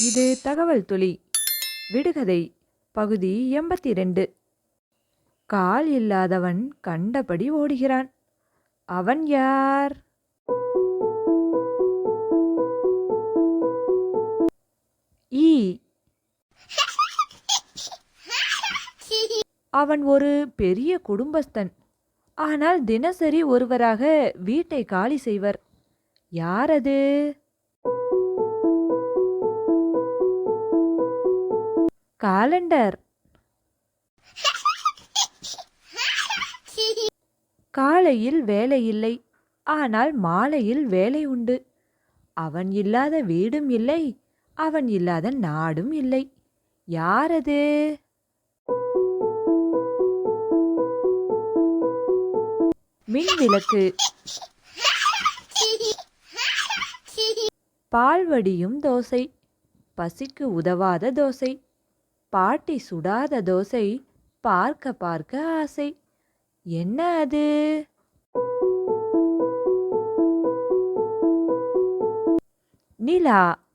இது தகவல் துளி. விடுகதை பகுதி எண்பத்தி ரெண்டு கால் இல்லாதவன் கண்டபடி ஓடுகிறான். அவன் யார்? ஈ. அவன் ஒரு பெரிய குடும்பஸ்தன். ஆனால் தினசரி ஒருவராக வீட்டை காலி செய்வர். யார் அது? காலண்டர். காலையில் வேலை இல்லை ஆனால் மாலையில் வேலை உண்டு. அவன் இல்லாத வீடும் இல்லை அவன் இல்லாத நாடும் இல்லை. யார் அது மின் விளக்கு. பால் வடியும் தோசை பசிக்கு உதவாத தோசை. பாட்டி சுடாத தோசை பார்க்க பார்க்க ஆசை. என்ன அது? நிலா